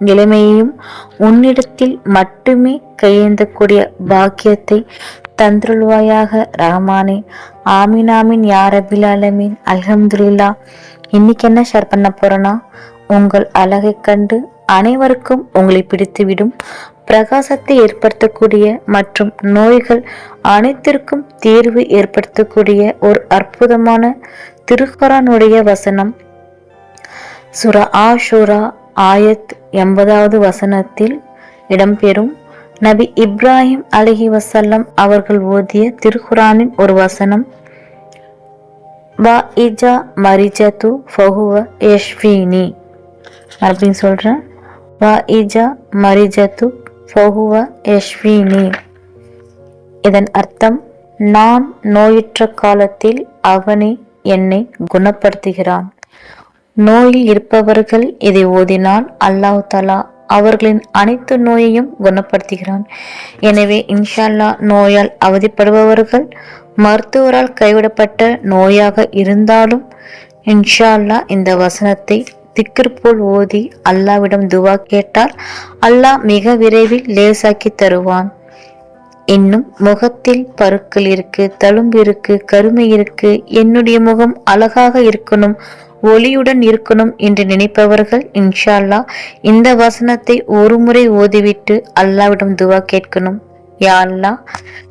நிலைமையையும் உன்னிடத்தில் மட்டுமே கையேந்தக்கூடிய பாக்கியத்தை தந்துருள்வாயாக ரஹமானே. ஆமீன் ஆமீன் யாரபில் அலமீன் அல்ஹம்துலில்லா. இன்னைக்கு என்ன ஷேர் பண்ண போறேன்னா உங்கள் அழகை கண்டு அனைவருக்கும் உங்களை பிடித்துவிடும். பிரகாசத்தை ஏற்படுத்தக்கூடிய மற்றும் நோய்கள் அனைத்திற்கும் தீர்வு ஏற்படுத்தக்கூடிய ஒரு அற்புதமான திருக்குறானுடைய வசனம். சுரா ஆஷுரா ஆயத் எண்பதாவது வசனத்தில் இடம்பெறும். நபி இப்ராஹிம் அலஹி வசல்லம் அவர்கள் ஓதிய திருக்குரானின் ஒரு வசனம் வா இஜா மரிஜத்து ஃபஹுவ யஷ்வீனி அப்படின்னு சொல்கிறேன் வா இஜா மரிஜத்து ஃபஹுவ யஷ்வினி இதன் அர்த்தம் நான் நோயுற்ற காலத்தில் அவனே என்னை குணப்படுத்துகிறான். நோயில் இருப்பவர்கள் இதை ஓதினால் அல்லாஹ் தலா அவர்களின் அனைத்து நோயையும் குணப்படுத்துகிறான். எனவே இன்ஷால்லா நோயால் அவதிப்படுபவர்கள் மருத்துவரால் கைவிடப்பட்ட நோயாக இருந்தாலும் இன்ஷால்லா இந்த வசனத்தை திக்கிற்போல் ஓதி அல்லாவிடம் துவா கேட்டால் அல்லாஹ் மிக விரைவில் லேசாக்கி தருவான். இன்னும் முகத்தில் பருக்கள் இருக்கு தழும்பு இருக்கு கருமை இருக்கு என்னுடைய முகம் அழகாக இருக்கணும் ஒளியுடன் இருக்கணும் என்று நினைப்பவர்கள் இன்ஷால்லா இந்த வசனத்தை ஒரு முறை ஓதிவிட்டு அல்லாவிடம் துவா கேட்கணும். யா அல்லா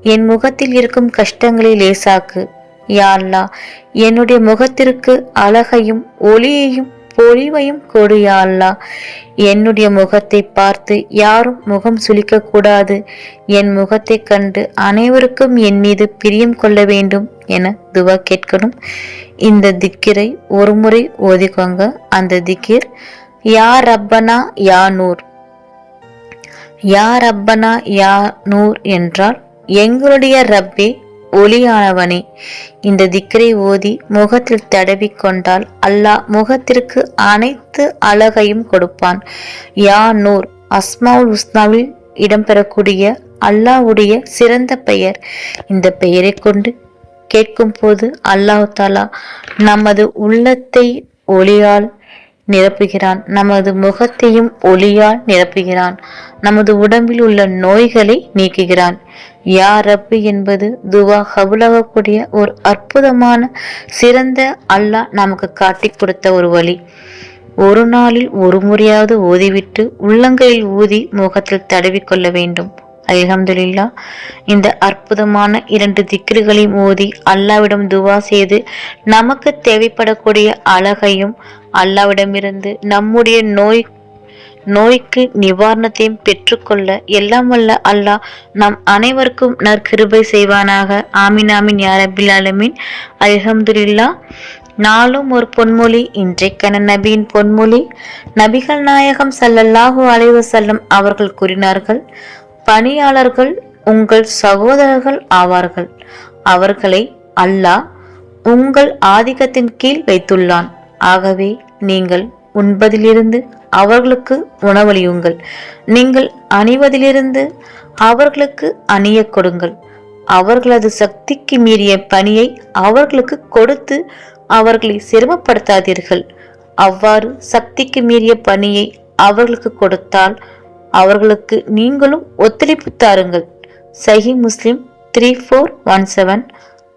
என் முகத்தில் இருக்கும் கஷ்டங்களை லேசாக்கு. யா அல்லா என்னுடைய முகத்திற்கு அழகையும் ஒளியையும் பொலிவையும் கொடுயா அல்லா. என்னுடைய முகத்தை பார்த்து யாரும் முகம் சுளிக்க கூடாது என் முகத்தை கண்டு அனைவருக்கும் என் மீது பிரியம் கொள்ள வேண்டும் என துவா கேட்கணும். இந்த திக்கிரை ஒரு முறை ஓதிக்கோங்க. அந்த திக்கிர் யா ரப்பனா யா நூர். யா ரப்பனா யா நூர் என்றால் எங்களுடைய ரப்பே ஒளியானவனே. இந்த திக்கரை ஓதி முகத்தில் தடவி கொண்டால் அல்லாஹ் முகத்திற்கு அனைத்து அழகையும் கொடுப்பான். யா நூர் அஸ்மாவுல் உஸ்னாவில் இடம்பெறக்கூடிய அல்லாஹ்வுடைய சிறந்த பெயர். இந்த பெயரை கொண்டு கேட்கும் போது அல்லாஹ் தாலா நமது உள்ளத்தை ஒளியால் நிரப்புகிறான். நமது முகத்தையும் ஒளியால் நிரப்புகிறான். நமது உடம்பில் உள்ள நோய்களை நீக்குகிறான். யா ரப்பு என்பது துவா கபுலாகக்கூடிய ஒரு அற்புதமான சிறந்த அல்லாஹ் நமக்கு காட்டி கொடுத்த ஒரு வழி. ஒரு நாளில் ஒரு முறையாவது ஓதிவிட்டு உள்ளங்கையில் ஊதி முகத்தில் தடவி கொள்ள வேண்டும். அல்ஹம்துலில்லா இந்த அற்புதமான இரண்டு திக்ருகளையும் ஓதி அல்லாவிடம் துவா செய்து நமக்கு தேவைப்படக்கூடிய அழகையும் அல்லாவிடமிருந்து நம்முடைய நோய் நோய்க்கு நிவாரணத்தையும் பெற்றுக்கொள்ள எல்லாம் வல்ல அல்லாஹ் நம் அனைவருக்கும் நற்கிருபை செய்வானாக. ஆமினாமின் ஆமீன் யாரபில் அலமின் அல்ஹம்துலில்லா நாளும் ஒரு பொன்மொழி இன்றைக்கான நபியின் பொன்மொழி. நபிகள் நாயகம் சல்லல்லாஹு செல்லும் அவர்கள் கூறினார்கள் பணியாளர்கள் உங்கள் சகோதரர்கள் ஆவார்கள். அவர்களை அல்லாஹ் உங்கள் ஆதிக்கத்தின் கீழ் வைத்துள்ளான். ஆகவே நீங்கள் உண்பதிலிருந்து அவர்களுக்கு உணவளியுங்கள். நீங்கள் அணிவதிலிருந்து அவர்களுக்கு அணிய கொடுங்கள். அவர்களது சக்திக்கு மீறிய பணியை அவர்களுக்கு கொடுத்து அவர்களை சிரமப்படுத்தாதீர்கள். அவ்வாறு சக்திக்கு மீறிய பணியை அவர்களுக்கு கொடுத்தால் அவர்களுக்கு நீங்களும் ஒத்துழைப்பு தாருங்கள். Sahih Muslim three four one seven.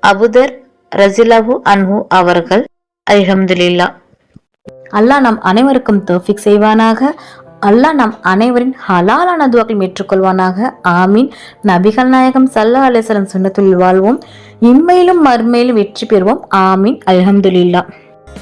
Abu Dharr ரசிலாஹு அன்ஹு அவர்கள். அலமதுல்லா அல்லாஹ் நம் அனைவருக்கும் தோஃபிக் செய்வானாக. அல்லாஹ் நம் அனைவரின் ஹலாலான துவாக்கள் ஏற்றுக்கொள்வானாக. ஆமீன். நபிகள் நாயகம் சல்லா அலிஸ்லம் சுண்ணத்துள் வாழ்வோம். இம்மையிலும் மறுமையிலும் வெற்றி பெறுவோம். ஆமீன். அலமதுல்லா